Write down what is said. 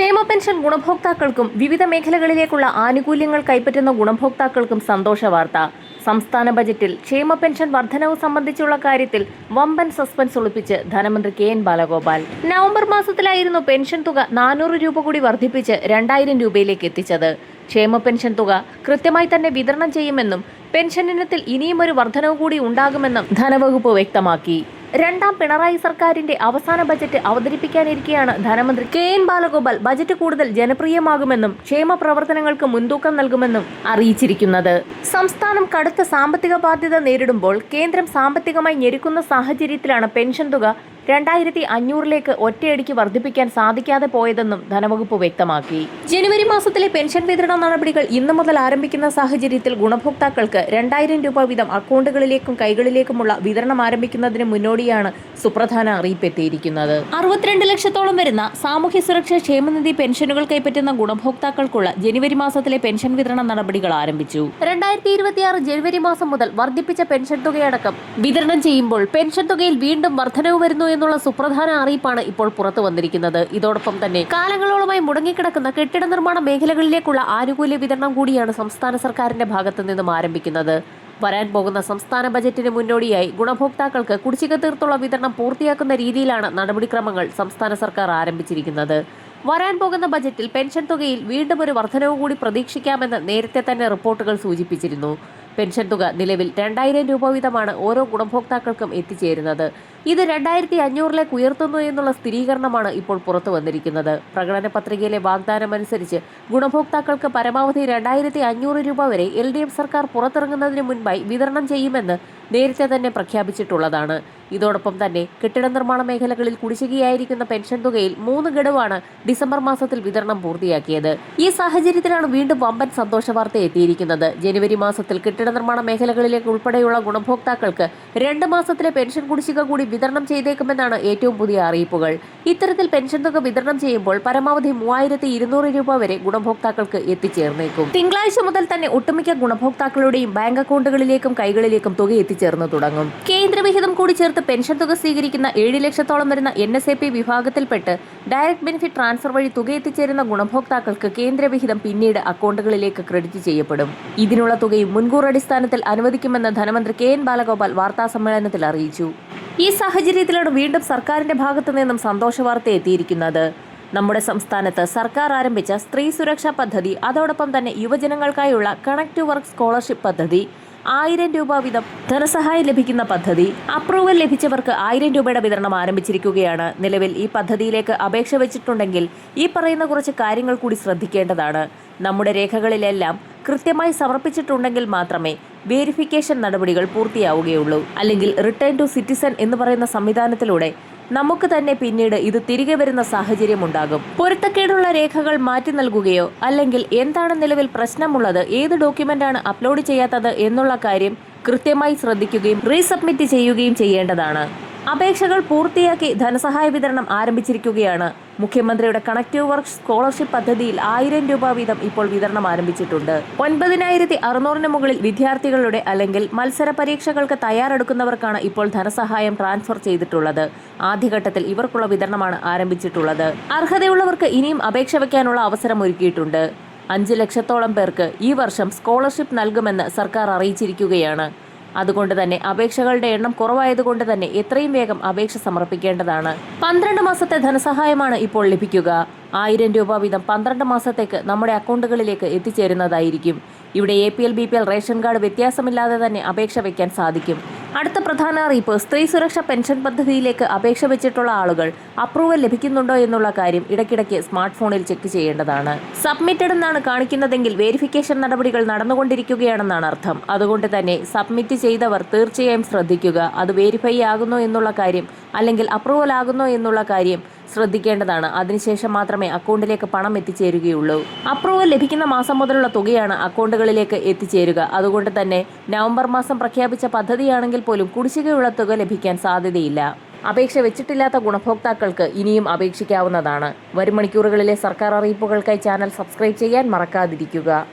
ക്ഷേമ പെൻഷൻ ഗുണഭോക്താക്കൾക്കും വിവിധ മേഖലകളിലേക്കുള്ള ആനുകൂല്യങ്ങൾ കൈപ്പറ്റുന്ന ഗുണഭോക്താക്കൾക്കും സന്തോഷ വാർത്ത. സംസ്ഥാന ബജറ്റിൽ ക്ഷേമ പെൻഷൻ വർധനവ് സംബന്ധിച്ചുള്ള കാര്യത്തിൽ വമ്പൻ സസ്പെൻസ് ഒളിപ്പിച്ച് ധനമന്ത്രി കെ എൻ ബാലഗോപാൽ. നവംബർ മാസത്തിലായിരുന്നു പെൻഷൻ തുക നാനൂറ് രൂപ കൂടി വർദ്ധിപ്പിച്ച് രണ്ടായിരം രൂപയിലേക്ക് എത്തിച്ചത്. ക്ഷേമ പെൻഷൻ തുക കൃത്യമായി തന്നെ വിതരണം ചെയ്യുമെന്നും പെൻഷൻ ഇനത്തിൽ ഇനിയും ഒരു വർധനവ് കൂടി ഉണ്ടാകുമെന്നും ധനവകുപ്പ് വ്യക്തമാക്കി. രണ്ടാം പിണറായി സർക്കാരിന്റെ അവസാന ബജറ്റ് അവതരിപ്പിക്കാനിരിക്കെയാണ് ധനമന്ത്രി കെ എൻ ബാലഗോപാൽ ബജറ്റ് കൂടുതൽ ജനപ്രിയമാകുമെന്നും ക്ഷേമ പ്രവർത്തനങ്ങൾക്ക് മുൻതൂക്കം നൽകുമെന്നും അറിയിച്ചിരിക്കുന്നത്. സംസ്ഥാനം കടുത്ത സാമ്പത്തിക ബാധ്യത നേരിടുമ്പോൾ കേന്ദ്രം സാമ്പത്തികമായി ഞെരുക്കുന്ന സാഹചര്യത്തിലാണ് പെൻഷൻ തുക രണ്ടായിരത്തി അഞ്ഞൂറിലേക്ക് ഒറ്റയടിക്ക് വർദ്ധിപ്പിക്കാൻ സാധിക്കാതെ പോയതെന്നും ധനവകുപ്പ് വ്യക്തമാക്കി. ജനുവരി മാസത്തിലെ പെൻഷൻ വിതരണ നടപടികൾ ഇന്നു മുതൽ ആരംഭിക്കുന്ന സാഹചര്യത്തിൽ ഗുണഭോക്താക്കൾക്ക് രണ്ടായിരം രൂപ വീതം അക്കൗണ്ടുകളിലേക്കും കൈകളിലേക്കുമുള്ള വിതരണം ആരംഭിക്കുന്നതിന് മുന്നോടിയാണ് സുപ്രധാന അറിയിപ്പ് എത്തിയിരിക്കുന്നത് അറുപത്തിരണ്ട് ലക്ഷത്തോളം വരുന്ന സാമൂഹ്യ സുരക്ഷാ ക്ഷേമനിധി പെൻഷനുകൾ കൈപ്പറ്റുന്ന ഗുണഭോക്താക്കൾക്കുള്ള ജനുവരി മാസത്തിലെ പെൻഷൻ വിതരണ നടപടികൾ ആരംഭിച്ചു. രണ്ടായിരത്തി ഇരുപത്തിയാറ് ജനുവരി മാസം മുതൽ വർദ്ധിപ്പിച്ച പെൻഷൻ തുകയടക്കം. വിതരണം ചെയ്യുമ്പോൾ പെൻഷൻ തുകയിൽ വീണ്ടും വർധനവ് വരുന്നു എന്നുള്ള സുപ്രധാന അറിയിപ്പാണ് ഇപ്പോൾ പുറത്തു വന്നിരിക്കുന്നത്. ഇതോടൊപ്പം തന്നെ കാലങ്ങളോളമായി മുടങ്ങിക്കിടക്കുന്ന കെട്ടിട നിർമ്മാണ മേഖലകളിലേക്കുള്ള ആനുകൂല്യ വിതരണം കൂടിയാണ് സംസ്ഥാന സർക്കാരിന്റെ ഭാഗത്തു നിന്നും ആരംഭിക്കുന്നത്. വരാൻ പോകുന്ന സംസ്ഥാന ബജറ്റിന് മുന്നോടിയായി ഗുണഭോക്താക്കൾക്ക് കുടിശ്ശിക തീർത്തുള്ള വിതരണം പൂർത്തിയാക്കുന്ന രീതിയിലാണ് നടപടിക്രമങ്ങൾ സംസ്ഥാന സർക്കാർ ആരംഭിച്ചിരിക്കുന്നത്. വരാൻ പോകുന്ന ബജറ്റിൽ പെൻഷൻ തുകയിൽ വീണ്ടും ഒരു വർധനവ് കൂടി പ്രതീക്ഷിക്കാമെന്ന് നേരത്തെ തന്നെ റിപ്പോർട്ടുകൾ സൂചിപ്പിച്ചിരുന്നു. പെൻഷൻ തുക നിലവിൽ രണ്ടായിരം രൂപ വീതമാണ് ഓരോ ഗുണഭോക്താക്കൾക്കും എത്തിച്ചേരുന്നത്. ഇത് രണ്ടായിരത്തി അഞ്ഞൂറിലേക്ക് ഉയർത്തുന്നു എന്നുള്ള സ്ഥിരീകരണമാണ് ഇപ്പോൾ പുറത്തു വന്നിരിക്കുന്നത്. പ്രകടന പത്രികയിലെ വാഗ്ദാനം അനുസരിച്ച് ഗുണഭോക്താക്കൾക്ക് പരമാവധി രണ്ടായിരത്തി അഞ്ഞൂറ് രൂപ വരെ എൽ ഡി എഫ് സർക്കാർ പുറത്തിറങ്ങുന്നതിന് മുൻപായി വിതരണം ചെയ്യുമെന്ന് നേരത്തെ തന്നെ പ്രഖ്യാപിച്ചിട്ടുള്ളതാണ്. ഇതോടൊപ്പം തന്നെ കെട്ടിട നിർമ്മാണ മേഖലകളിൽ കുടിശ്ശികയായിരിക്കുന്ന പെൻഷൻ തുകയിൽ മൂന്ന് ഗഡുവാണ് ഡിസംബർ മാസത്തിൽ വിതരണം പൂർത്തിയാക്കിയത്. ഈ സാഹചര്യത്തിലാണ് വീണ്ടും വമ്പൻ സന്തോഷ വാർത്ത എത്തിയിരിക്കുന്നത്. ജനുവരി മാസത്തിൽ കെട്ടിട നിർമ്മാണ മേഖലകളിലേക്ക് ഉൾപ്പെടെയുള്ള ഗുണഭോക്താക്കൾക്ക് രണ്ട് മാസത്തിലെ പെൻഷൻ കുടിശ്ശിക കൂടി വിതരണം ചെയ്തേക്കുമെന്നാണ് ഏറ്റവും പുതിയ അറിയിപ്പുകൾ. ഇത്തരത്തിൽ പെൻഷൻ തുക വിതരണം ചെയ്യുമ്പോൾ പരമാവധി മൂവായിരത്തി ഇരുന്നൂറ് രൂപ വരെ ഗുണഭോക്താക്കൾക്ക് എത്തിച്ചേർന്നേക്കും. തിങ്കളാഴ്ച മുതൽ തന്നെ ഒട്ടുമിക്ക ഗുണഭോക്താക്കളുടെയും ബാങ്ക് അക്കൗണ്ടുകളിലേക്കും കൈകളിലേക്കും തുക എത്തിച്ചേർന്നു തുടങ്ങും. കേന്ദ്രവിഹിതം കൂടി ചേർത്ത് പെൻഷൻ തുക സ്വീകരിക്കുന്ന ഏഴ് ലക്ഷത്തോളം വരുന്ന എൻ എസ് എ പി വിഭാഗത്തിൽപ്പെട്ട് ഡയറക്ട് ബെനിഫിറ്റ് ട്രാൻസ്ഫർ വഴി തുക എത്തിച്ചേരുന്ന ഗുണഭോക്താക്കൾക്ക് കേന്ദ്രവിഹിതം പിന്നീട് അക്കൗണ്ടുകളിലേക്ക് ക്രെഡിറ്റ് ചെയ്യപ്പെടും. ഇതിനുള്ള തുകയും മുൻകൂർ അടിസ്ഥാനത്തിൽ അനുവദിക്കുമെന്ന് ധനമന്ത്രി കെ എൻ ബാലഗോപാൽ വാർത്താ സമ്മേളനത്തിൽ അറിയിച്ചു. ഈ സാഹചര്യത്തിലാണ് വീണ്ടും സർക്കാരിന്റെ ഭാഗത്തു നിന്നും സന്തോഷ വാർത്ത എത്തിയിരിക്കുന്നത്. നമ്മുടെ സംസ്ഥാനത്ത് സർക്കാർ ആരംഭിച്ച സ്ത്രീ സുരക്ഷാ പദ്ധതി അതോടൊപ്പം തന്നെ യുവജനങ്ങൾക്കായുള്ള കണക്ട് വർക്ക് സ്കോളർഷിപ്പ് പദ്ധതി ആയിരം രൂപ വീതം ധനസഹായം ലഭിക്കുന്ന പദ്ധതി. അപ്രൂവൽ ലഭിച്ചവർക്ക് ആയിരം രൂപയുടെ വിതരണം ആരംഭിച്ചിരിക്കുകയാണ്. നിലവിൽ ഈ പദ്ധതിയിലേക്ക് അപേക്ഷ വെച്ചിട്ടുണ്ടെങ്കിൽ ഈ പറയുന്ന കുറച്ച് കാര്യങ്ങൾ കൂടി ശ്രദ്ധിക്കേണ്ടതാണ്. നമ്മുടെ രേഖകളിലെല്ലാം കൃത്യമായി സമർപ്പിച്ചിട്ടുണ്ടെങ്കിൽ മാത്രമേ വേരിഫിക്കേഷൻ നടപടികൾ പൂർത്തിയാവുകയുള്ളൂ. അല്ലെങ്കിൽ റിട്ടേൺ ടു സിറ്റിസൺ എന്ന് പറയുന്ന സംവിധാനത്തിലൂടെ നമുക്ക് തന്നെ പിന്നീട് ഇത് തിരികെ വരുന്ന സാഹചര്യമുണ്ടാകും പൊരുത്തക്കേടുള്ള രേഖകൾ മാറ്റി നൽകുകയോ അല്ലെങ്കിൽ എന്താണ് നിലവിൽ പ്രശ്നമുള്ളത് ഏത് ഡോക്യുമെന്റാണ് അപ്ലോഡ് ചെയ്യാത്തത് എന്നുള്ള കാര്യം കൃത്യമായി ശ്രദ്ധിക്കുകയും റീസബ്മിറ്റ് ചെയ്യുകയും ചെയ്യേണ്ടതാണ്. അപേക്ഷകൾ പൂർത്തിയാക്കി ധനസഹായ വിതരണം ആരംഭിച്ചിരിക്കുകയാണ്. മുഖ്യമന്ത്രിയുടെ കണക്റ്റീവ് വർക്ക് സ്കോളർഷിപ്പ് പദ്ധതിയിൽ ആയിരം രൂപ വീതം ഇപ്പോൾ വിതരണം ആരംഭിച്ചിട്ടുണ്ട്. ഒൻപതിനായിരത്തി അറുന്നൂറിന് മുകളിൽ വിദ്യാർത്ഥികളുടെ അല്ലെങ്കിൽ മത്സര പരീക്ഷകൾക്ക് തയ്യാറെടുക്കുന്നവർക്കാണ് ഇപ്പോൾ ധനസഹായം ട്രാൻസ്ഫർ ചെയ്തിട്ടുള്ളത്. ആദ്യഘട്ടത്തിൽ ഇവർക്കുള്ള വിതരണമാണ് ആരംഭിച്ചിട്ടുള്ളത്. അർഹതയുള്ളവർക്ക് ഇനിയും അപേക്ഷ വയ്ക്കാനുള്ള അവസരം ഒരുക്കിയിട്ടുണ്ട്. അഞ്ച് ലക്ഷത്തോളം പേർക്ക് ഈ വർഷം സ്കോളർഷിപ്പ് നൽകുമെന്ന് സർക്കാർ അറിയിച്ചിരിക്കുകയാണ്. അതുകൊണ്ട് തന്നെ അപേക്ഷകളുടെ എണ്ണം കുറവായതുകൊണ്ട് തന്നെ എത്രയും വേഗം അപേക്ഷ സമർപ്പിക്കേണ്ടതാണ്. പന്ത്രണ്ട് മാസത്തെ ധനസഹായമാണ് ഇപ്പോൾ ലഭിക്കുക. ആയിരം രൂപ വീതം പന്ത്രണ്ട് മാസത്തേക്ക് നമ്മുടെ അക്കൗണ്ടുകളിലേക്ക് എത്തിച്ചേരുന്നതായിരിക്കും. ഇവിടെ A P L B P L ration card വ്യത്യാസമില്ലാതെ തന്നെ അപേക്ഷ വയ്ക്കാൻ സാധിക്കും. അടുത്ത പ്രധാന അറിയിപ്പ് സ്ത്രീ സുരക്ഷ പെൻഷൻ പദ്ധതിയിലേക്ക് അപേക്ഷ വെച്ചിട്ടുള്ള ആളുകൾ അപ്രൂവൽ ലഭിക്കുന്നുണ്ടോ എന്നുള്ള കാര്യം ഇടയ്ക്കിടയ്ക്ക് സ്മാർട്ട് ഫോണിൽ ചെക്ക് ചെയ്യേണ്ടതാണ്. സബ്മിറ്റഡ് എന്നാണ് കാണിക്കുന്നതെങ്കിൽ വെരിഫിക്കേഷൻ നടപടികൾ നടന്നുകൊണ്ടിരിക്കുകയാണെന്നാണ് അർത്ഥം. അതുകൊണ്ട് തന്നെ സബ്മിറ്റ് ചെയ്തവർ തീർച്ചയായും ശ്രദ്ധിക്കുക. അത് വെരിഫൈ ആകുന്നോ എന്നുള്ള കാര്യം അല്ലെങ്കിൽ അപ്രൂവൽ ആകുന്നോ എന്നുള്ള കാര്യം ശ്രദ്ധിക്കേണ്ടതാണ്. അതിനുശേഷം മാത്രമേ അക്കൗണ്ടിലേക്ക് പണം എത്തിച്ചേരുകയുള്ളൂ. അപ്രൂവൽ ലഭിക്കുന്ന മാസം മുതലുള്ള തുകയാണ് അക്കൗണ്ടുകളിലേക്ക് എത്തിച്ചേരുക. അതുകൊണ്ട് തന്നെ നവംബർ മാസം പ്രഖ്യാപിച്ച പദ്ധതിയാണെങ്കിൽ പോലും കുടിശ്ശികയുള്ള തുക ലഭിക്കാൻ സാധ്യതയില്ല. അപേക്ഷ വെച്ചിട്ടില്ലാത്ത ഗുണഭോക്താക്കൾക്ക് ഇനിയും അപേക്ഷിക്കാവുന്നതാണ്. വരും മണിക്കൂറുകളിലെ സർക്കാർ അറിയിപ്പുകൾക്കായി ചാനൽ സബ്സ്ക്രൈബ് ചെയ്യാൻ മറക്കാതിരിക്കുക.